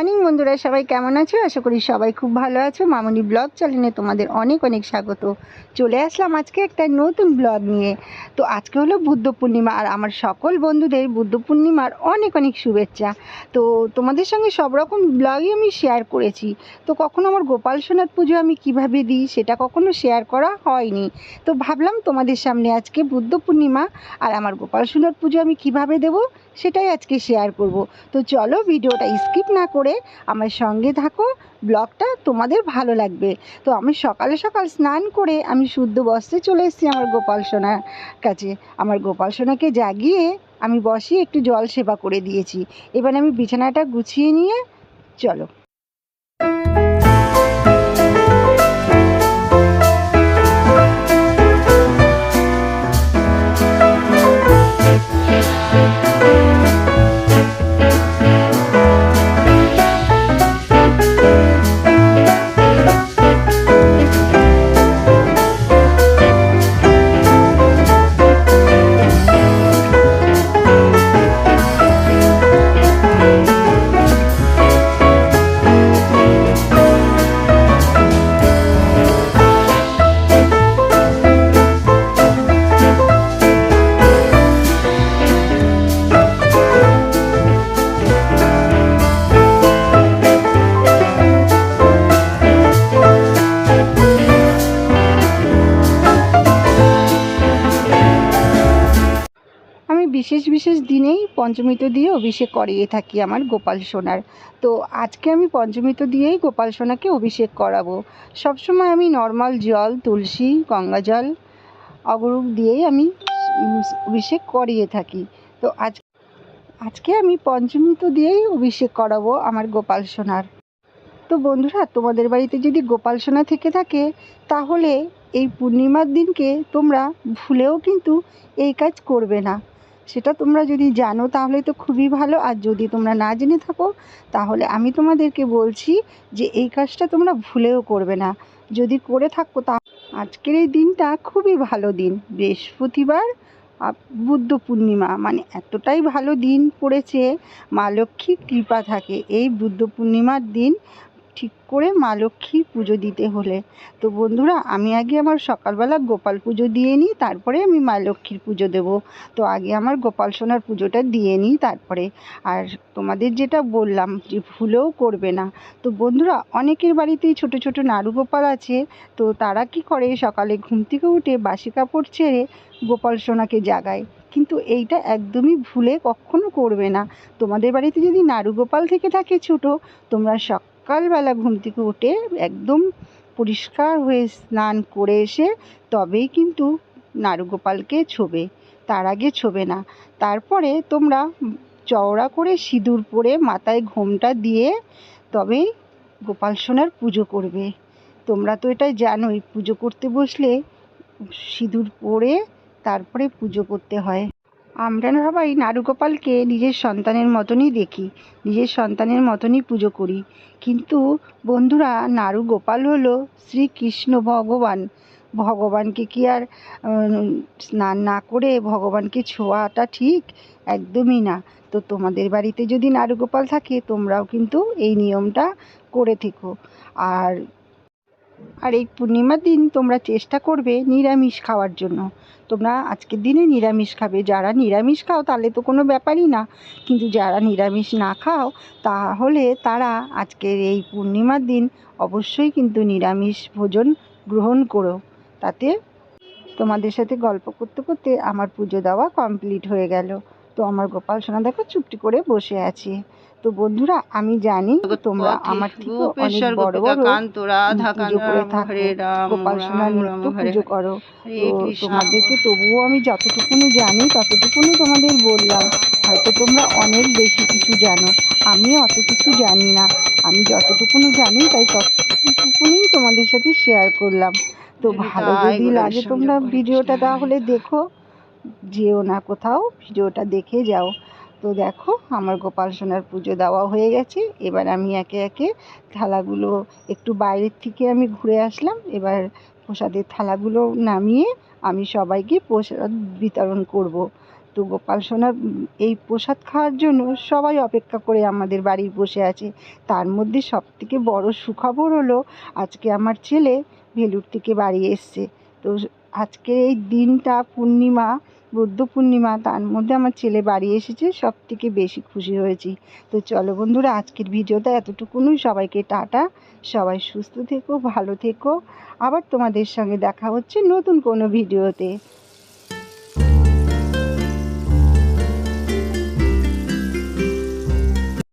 Morning বন্ধুরা, সবাই কেমন আছো? আশা করি সবাই খুব ভালো আছো। মামনি ব্লগ চ্যানেলে তোমাদের অনেক অনেক স্বাগত। চলে আসলাম আজকে একটা নতুন ব্লগ নিয়ে। তো আজকে হলো বুদ্ধ পূর্ণিমা আর আমার সকল বন্ধুদের বুদ্ধ পূর্ণিমার অনেক অনেক শুভেচ্ছা। তো তোমাদের সঙ্গে সব রকম ব্লগই আমি শেয়ার করেছি। তো কখনো আমার গোপাল সোনার পুজো আমি কীভাবে দিই সেটা কখনো শেয়ার করা হয়নি। তো ভাবলাম তোমাদের সামনে আজকে বুদ্ধ পূর্ণিমা আর আমার গোপাল সোনার পুজো আমি কীভাবে দেব সেটাই আজকে শেয়ার করব। তো চলো ভিডিওটা স্কিপ না করে আমার সঙ্গে থাকো, ব্লগটা তোমাদের ভালো লাগবে। তো আমি সকালে সকাল স্নান করে আমি শুদ্ধ বস্ত্রে চলে এসেছি আমার গোপাল সোনার কাছে। আমার গোপাল সোনাকে জাগিয়ে আমি বসিয়ে একটু জল সেবা করে দিয়েছি। এবার আমি বিছানাটা গুছিয়ে নিয়ে চলো। বিশেষ বিশেষ দিনেই পঞ্চমৃত দিয়ে অভিষেক করিয়ে থাকি আমার গোপাল সোনার। তো আজকে আমি পঞ্চমৃত দিয়েই গোপাল সোনাকে অভিষেক করাবো। সবসময় আমি নর্মাল জল, তুলসী, গঙ্গা জল অগরুক দিয়েই আমি অভিষেক করিয়ে থাকি। তো আজ, আজকে আমি পঞ্চমৃত দিয়েই অভিষেক করাবো আমার গোপাল সোনার। তো বন্ধুরা, তোমাদের বাড়িতে যদি গোপাল সোনা থেকে থাকে, তাহলে এই পূর্ণিমার দিনকে তোমরা ভুলেও কিন্তু এই কাজ করবে না। সেটা তোমরা যদি জানো তাহলে তো খুবই ভালো। আর যদি তোমরা না জেনে থাকো, তাহলে আমি তোমাদেরকে বলছি যে এই কাজটা তোমরা ভুলেও করবে না। যদি করে থাকো, তা আজকের এই দিনটা খুবই ভালো দিন। বৃহস্পতিবার বুদ্ধ পূর্ণিমা মানে এতটাই ভালো দিন পড়েছে, মা লক্ষ্মীর কৃপা থাকে। এই বুদ্ধ পূর্ণিমার দিন ঠিক করে মা লক্ষ্মীর পুজো দিতে হলে। তো বন্ধুরা, আমি আগে আমার সকালবেলা গোপাল পুজো দিয়ে নিই, তারপরে আমি মা লক্ষ্মীর পুজো দেব। তো আগে আমার গোপাল সোনার পুজোটা দিয়ে নিই তারপরে। আর তোমাদের যেটা বললাম যে ভুলেও করবে না। তো বন্ধুরা, অনেকের বাড়িতেই ছোট ছোট নাড়ু গোপাল আছে। তো তারা কি করে, সকালে ঘুম থেকে উঠে বাসি কাপড় ছেড়ে গোপাল সোনাকে জাগায়। কিন্তু এইটা একদমই ভুলে কখনো করবে না। তোমাদের বাড়িতে যদি নাড়ু গোপাল থেকে থাকে ছোট, তোমরা সকালবেলা ঘুম থেকে উঠে একদম পরিষ্কার হয়ে স্নান করে এসে তবেই কিন্তু নারুগোপালকে ছোবে। তার আগে ছোবে না। তারপরে তোমরা চওড়া করে সিঁদুর পরে মাথায় ঘোমটা দিয়ে তবেই গোপাল সোনার পুজো করবে। তোমরা তো এটা জানোই, পুজো করতে বসলে সিঁদুর পরে তারপরে পুজো করতে হয়। আমরা সবাই নাড়ুগোপালকে নিজের সন্তানের মতনই দেখি, নিজের সন্তানের মতনই পুজো করি। কিন্তু বন্ধুরা নাড়ু গোপাল হলো শ্রীকৃষ্ণ ভগবান। ভগবানকে কি আর স্নান না করে ভগবানকে ছোঁয়াটা ঠিক? একদমই না। তো তোমাদের বাড়িতে যদি নাড়ুগোপাল থাকে, তোমরাও কিন্তু এই নিয়মটা করে থেকো। আর আর এই পূর্ণিমার দিন তোমরা চেষ্টা করবে নিরামিষ খাওয়ার জন্য। তোমরা আজকের দিনে নিরামিষ খাবে। যারা নিরামিষ খাও, তাহলে তো কোনো ব্যাপারই না। কিন্তু যারা নিরামিষ না খাও, তাহলে তারা আজকের এই পূর্ণিমার দিন অবশ্যই কিন্তু নিরামিষ ভোজন গ্রহণ করো। তাতে তোমাদের সাথে গল্প করতে করতে আমার পুজো দেওয়া কমপ্লিট হয়ে গেল। তো আমার গোপাল সোনা দেখো চুপটি করে বসে আছে। তো বন্ধুরা আমি জানি তোমরা আমার থেকে অনেক বড় বড় পুজো করে থাকো। গোপাল সোনার নিত্য পুজো করো। তো তোমাদেরকে তবুও আমি যতটুকুনি জানি ততটুকুনি তোমাদের বললাম। হয়তো তোমরা অনেক বেশি কিছু জানো। আমি অত কিছু জানি না। আমি যতটুকুনি জানি তাই ততটুকুনি তোমাদের সাথে শেয়ার করলাম। তো ভালো যদি লাগে তোমরা ভিডিওটা হয়। তাহলে দেখো। যেও না কোথাও, ভিডিওটা দেখে যাও। তো দেখো, আমার গোপাল সোনার পুজো দেওয়া হয়ে গেছে। এবার আমি একে একে থালাগুলো একটু বাইরের থেকে আমি ঘুরে আসলাম। এবার প্রসাদের থালাগুলো নামিয়ে আমি সবাইকে প্রসাদ বিতরণ করব। তো গোপাল সোনার এই প্রসাদ খাওয়ার জন্য সবাই অপেক্ষা করে আমাদের বাড়ি বসে আছে। তার মধ্যে সব থেকে বড় সুখবর হলো, আজকে আমার ছেলে ভেলুর থেকে বাড়ি এসছে। তো আজকে এই দিনটা পূর্ণিমা, বুদ্ধ পূর্ণিমা, তার মধ্যে আমার ছেলে বাড়ি এসেছে সব থেকে বেশি খুশি হয়েছি। তো চলো বন্ধুরা, আজকের ভিডিওটা এতটুকুনই। সবাইকে টাটা। সবাই সুস্থ থেকো, ভালো থেকো। আবার তোমাদের সঙ্গে দেখা হচ্ছে নতুন কোনো ভিডিওতে।